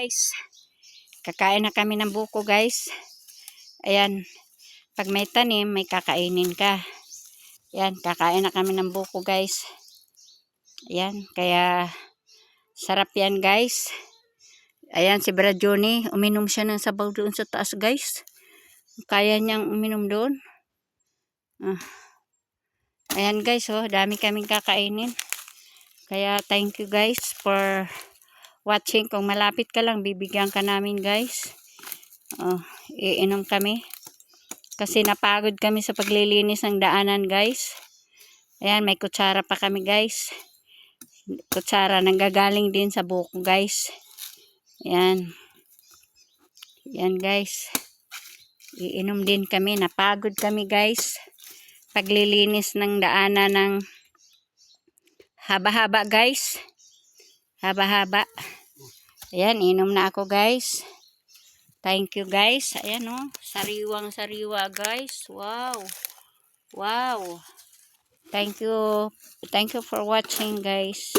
Guys, kakain na kami ng buko guys. Ayan, pag may tanim, may kakainin ka. Ayan, kakain na kami ng buko guys. Ayan, kaya sarap yan guys. Ayan, si Brad Johnny, uminom siya ng sabaw doon sa taas guys. Kaya niyang uminom doon. Ah. Ayan guys, oh, dami kaming kakainin. Kaya thank you guys for watching. Kung malapit ka lang, bibigyan ka namin guys. Oh, iinom kami. Kasi napagod kami sa paglilinis ng daanan guys. Ayan, may kutsara pa kami guys. Kutsara nanggagaling din sa buko guys. Ayan. Ayan guys. Iinom din kami. Napagod kami guys. Paglilinis ng daanan ng haba-haba guys. Haba-haba. Ayan, inom na ako guys. Thank you guys. Ayan oh, sariwang sariwa guys. Wow. Wow. Thank you. Thank you for watching guys.